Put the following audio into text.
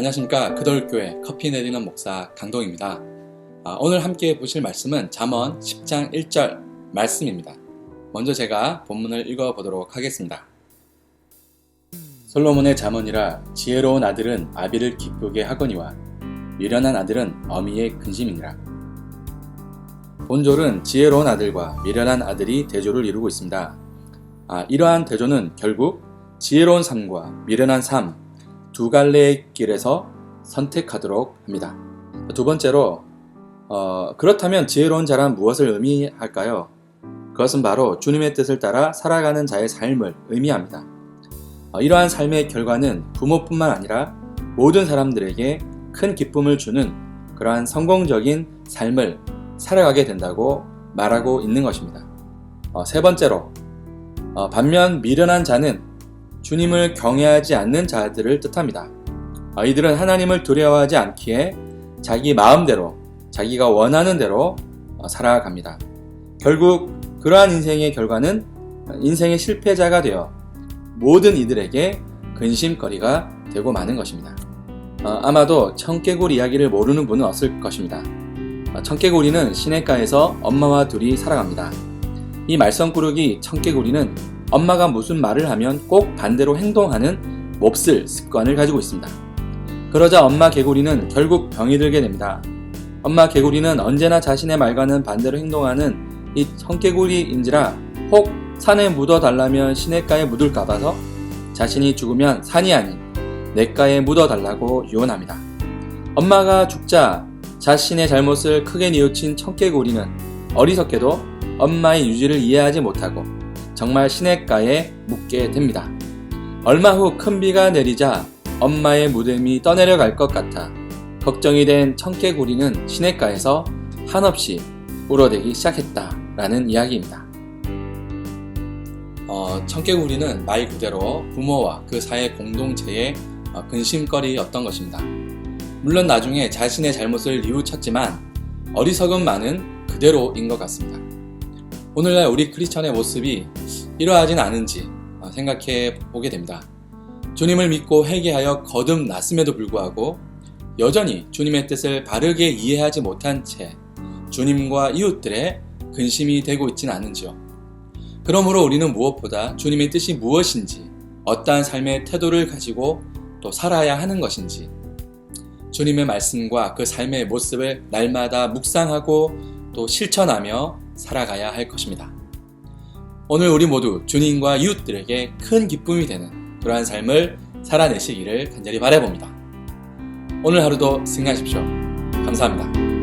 안녕하십니까 그돌교회 커피 내리는 목사 강동입니다. 아, 오늘 함께 보실 말씀은 잠언 10장 1절 말씀입니다. 먼저 제가 본문을 읽어보도록 하겠습니다. 솔로몬의 잠언이라 지혜로운 아들은 아비를 기쁘게 하거니와 미련한 아들은 어미의 근심이니라. 본졸은 지혜로운 아들과 미련한 아들이 대조를 이루고 있습니다. 아, 이러한 대조는 결국 지혜로운 삶과 미련한 삶 두 갈래의 길에서 선택하도록 합니다. 두 번째로 어, 그렇다면 지혜로운 자란 무엇을 의미할까요? 그것은 바로 주님의 뜻을 따라 살아가는 자의 삶을 의미합니다. 어, 이러한 삶의 결과는 부모뿐만 아니라 모든 사람들에게 큰 기쁨을 주는 그러한 성공적인 삶을 살아가게 된다고 말하고 있는 것입니다. 어, 세 번째로 어, 반면 미련한 자는 주님을 경외하지 않는 자들을 뜻합니다. 어, 이들은 하나님을 두려워하지 않기에 자기 마음대로 자기가 원하는 대로 어, 살아갑니다. 결국 그러한 인생의 결과는 인생의 실패자가 되어 모든 이들에게 근심거리가 되고 마는 것입니다. 어, 아마도 청개구리 이야기를 모르는 분은 없을 것입니다. 청개구리는 시냇가에서 엄마와 둘이 살아갑니다. 이 말썽꾸러기 청개구리는 엄마가 무슨 말을 하면 꼭 반대로 행동하는 몹쓸 습관을 가지고 있습니다. 그러자 엄마 개구리는 결국 병이 들게 됩니다. 엄마 개구리는 언제나 자신의 말과는 반대로 행동하는 이 청개구리인지라 혹 산에 묻어달라면 시냇가에 묻을까 봐서 자신이 죽으면 산이 아닌 냇가에 묻어달라고 유언합니다. 엄마가 죽자 자신의 잘못을 크게 뉘우친 청개구리는 어리석게도 엄마의 유지를 이해하지 못하고 정말 시냇가에 묻게 됩니다. 얼마 후 큰 비가 내리자 엄마의 무덤이 떠내려갈 것 같아 걱정이 된 청개구리는 시냇가에서 한없이 울어대기 시작했다라는 이야기입니다. 어, 청개구리는 말 그대로 부모와 그 사회 공동체의 어, 근심거리였던 것입니다. 물론 나중에 자신의 잘못을 뉘우쳤지만 어리석은 많은 그대로인 것 같습니다. 오늘날 우리 크리스천의 모습이 이러하진 않은지 어, 생각해 보게 됩니다. 주님을 믿고 회개하여 거듭났음에도 불구하고 여전히 주님의 뜻을 바르게 이해하지 못한 채 주님과 이웃들의 근심이 되고 있지는 않은지요. 그러므로 우리는 무엇보다 주님의 뜻이 무엇인지, 어떠한 삶의 태도를 가지고 또 살아야 하는 것인지, 주님의 말씀과 그 삶의 모습을 날마다 묵상하고 또 실천하며 살아가야 할 것입니다. 오늘 우리 모두 주님과 이웃들에게 큰 기쁨이 되는 그러한 삶을 살아내시기를 간절히 바라봅니다. 오늘 하루도 승리하십시오. 감사합니다.